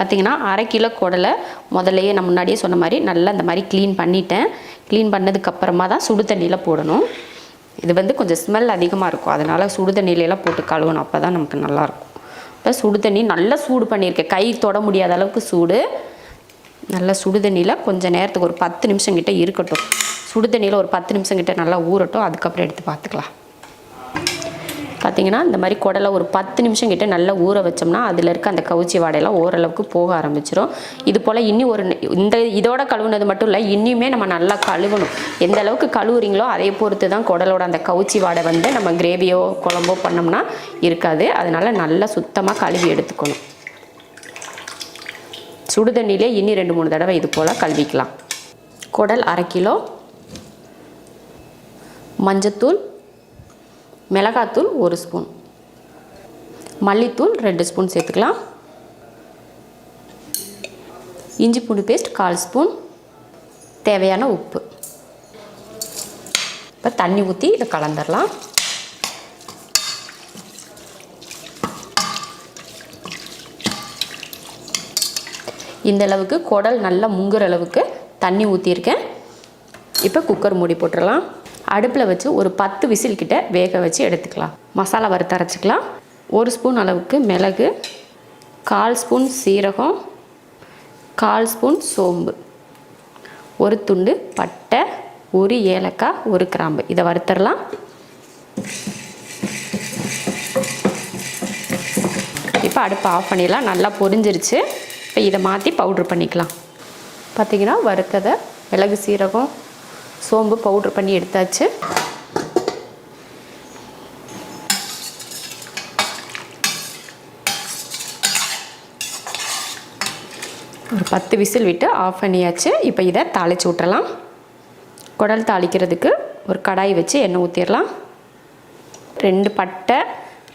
பார்த்திங்கன்னா அரை கிலோ குடலை முதல்லையே நான் முன்னாடியே சொன்ன மாதிரி நல்லா இந்த மாதிரி க்ளீன் பண்ணிட்டேன். க்ளீன் பண்ணதுக்கப்புறமா தான் சுடு தண்ணியில் போடணும். இது வந்து கொஞ்சம் ஸ்மெல் அதிகமாக இருக்கும். அதனால் சுடு தண்ணியிலலாம் போட்டு கழுவணும். அப்போ தான் நமக்கு நல்லாயிருக்கும் இப்போ சுடு தண்ணி நல்லா சூடு பண்ணியிருக்கேன். கை தொட முடியாத அளவுக்கு சூடு. நல்லா சுடு தண்ணியில் கொஞ்சம் நேரத்துக்கு ஒரு பத்து நிமிஷம் கிட்டே இருக்கட்டும். சுடு தண்ணியில் ஒரு பத்து நிமிஷம் கிட்டே நல்லா ஊறட்டும். அதுக்கப்புறம் எடுத்து பார்த்துக்கலாம். பார்த்தீங்கன்னா இந்த மாதிரி குடலை ஒரு பத்து நிமிஷம் கிட்ட நல்லா ஊற வச்சோம்னா அதில் இருக்க அந்த கவுச்சி வாடையெல்லாம் ஓரளவுக்கு போக ஆரம்பிச்சிடும் இது போல் இன்னி ஒரு இந்த இதோட கழுவுனது மட்டும் இல்லை இன்னியுமே நம்ம நல்லா கழுவணும். எந்த அளவுக்கு கழுவுறீங்களோ அதை பொறுத்து தான் குடலோட அந்த கவுச்சி வாடை வந்து நம்ம கிரேவியோ குழம்போ பண்ணோம்னா இருக்காது. அதனால் நல்லா சுத்தமாக கழுவி எடுத்துக்கணும். சுடு தண்ணியிலே இன்னி ரெண்டு மூணு தடவை இது போல் கழுவிக்கலாம். குடல் அரை கிலோ. மஞ்சத்தூள். மிளகாத்தூள் ஒரு ஸ்பூன். மல்லித்தூள் ரெண்டு ஸ்பூன் சேர்த்துக்கலாம். இஞ்சி பூண்டு பேஸ்ட் கால் ஸ்பூன். தேவையான உப்பு. இப்போ தண்ணி ஊற்றி இதை கலந்துடலாம் இந்த அளவுக்கு குடல் நல்லா முங்குற அளவுக்கு தண்ணி ஊற்றிருக்கேன் இப்போ குக்கர் மூடி போட்டுடலாம் அடுப்பில் வச்சு ஒரு பத்து விசில் கிட்ட வேக வச்சு எடுத்துக்கலாம். மசாலா வறுத்து அரைச்சிக்கலாம். ஒரு ஸ்பூன் அளவுக்கு மிளகு கால் ஸ்பூன் சீரகம் கால் ஸ்பூன் சோம்பு ஒரு துண்டு பட்டை ஒரு ஏலக்காய் ஒரு கிராம்பு. இதை வறுத்துடலாம் இப்போ அடுப்பை ஆஃப் பண்ணிடலாம். நல்லா பொரிஞ்சிருச்சு. இப்போ இதை மாற்றி பவுட்ரு பண்ணிக்கலாம். பார்த்தீங்கன்னா வறுத்ததை மிளகு சீரகம் சோம்பு பவுட்ரு பண்ணி எடுத்தாச்சு. ஒரு பத்து விசில் விட்டு ஆஃப் பண்ணியாச்சு. இப்போ இதை தாளிச்சு விட்டுறலாம் குடல் தாளிக்கிறதுக்கு ஒரு கடாய் வச்சு எண்ணெய் ஊற்றிடலாம் ரெண்டு பட்டை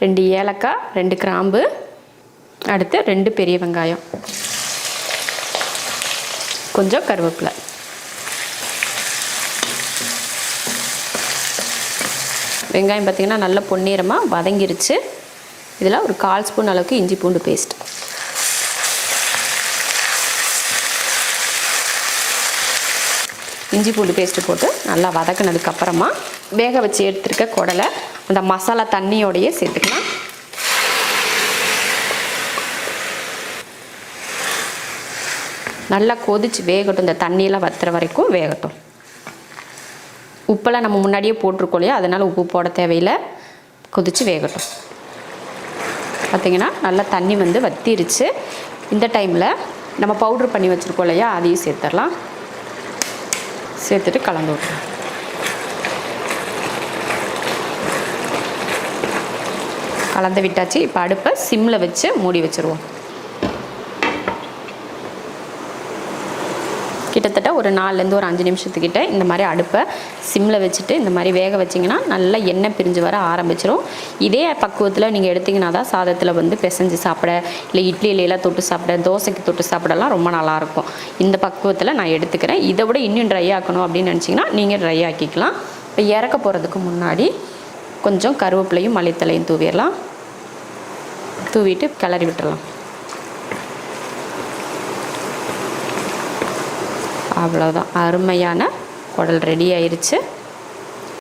ரெண்டு ஏலக்காய் ரெண்டு கிராம்பு அடுத்து ரெண்டு பெரிய வெங்காயம். கொஞ்சம் கருவேப்பிலை. வெங்காயம் பார்த்திங்கன்னா நல்ல பொன்னிறமாக வதங்கிருச்சு. இதில் ஒரு கால் ஸ்பூன் அளவுக்கு இஞ்சி பூண்டு பேஸ்ட் இஞ்சி பூண்டு பேஸ்ட்டு போட்டு நல்லா வதக்குனதுக்கப்புறமா வேக வச்சு எடுத்துருக்க குடலை அந்த மசாலா தண்ணியோடையே சேர்த்துக்கலாம். நல்லா கொதிச்சு வேகட்டும். இந்த தண்ணியெல்லாம் வத்துற வரைக்கும் வேகட்டும். உப்பெல்லாம் நம்ம முன்னாடியே போட்டிருக்கோம் இல்லையா? அதனால் உப்பு போட தேவையில்லை. கொதித்து வேகட்டும். பார்த்திங்கன்னா நல்லா தண்ணி வந்து வத்திருச்சு. இந்த டைமில் நம்ம பவுட்ரு பண்ணி வச்சுருக்கோம் இல்லையா? அதையும் சேர்த்துடலாம். சேர்த்துட்டு கலந்து விட்றோம் கலந்து விட்டாச்சு. இப்போ அடுப்பை சிம்மில் வச்சு மூடி வச்சுருவோம். கிட்டத்தட்ட ஒரு நாலுலேருந்து ஒரு அஞ்சு நிமிஷத்துக்கிட்ட இந்த மாதிரி அடுப்பை சிம்மில் வச்சுட்டு இந்த மாதிரி வேக வச்சிங்கன்னா நல்லா எண்ணெய் பிரிஞ்சு வர ஆரம்பிச்சிடும் இதே பக்குவத்தில் நீங்கள் எடுத்திங்கன்னா தான் சாதத்தில் வந்து பிசைஞ்சு சாப்பிட இல்லை இட்லியிலாம் தொட்டு சாப்பிட தோசைக்கு தொட்டு சாப்பிடலாம் ரொம்ப நல்லாயிருக்கும் இந்த பக்குவத்தில் நான் எடுத்துக்கிறேன். இதை விட இன்னும் ட்ரை ஆக்கணும் அப்படின்னு நினச்சிங்கன்னா நீங்கள் ட்ரை ஆக்கிக்கலாம். இப்போ இறக்க போகிறதுக்கு முன்னாடி கொஞ்சம் கருவேப்பிலையும் மல்லித்தலையும் தூவிடலாம். தூவிட்டு கிளறி விட்டுடலாம் அவ்வளோதான் அருமையான குடல் ரெடி ஆயிடுச்சு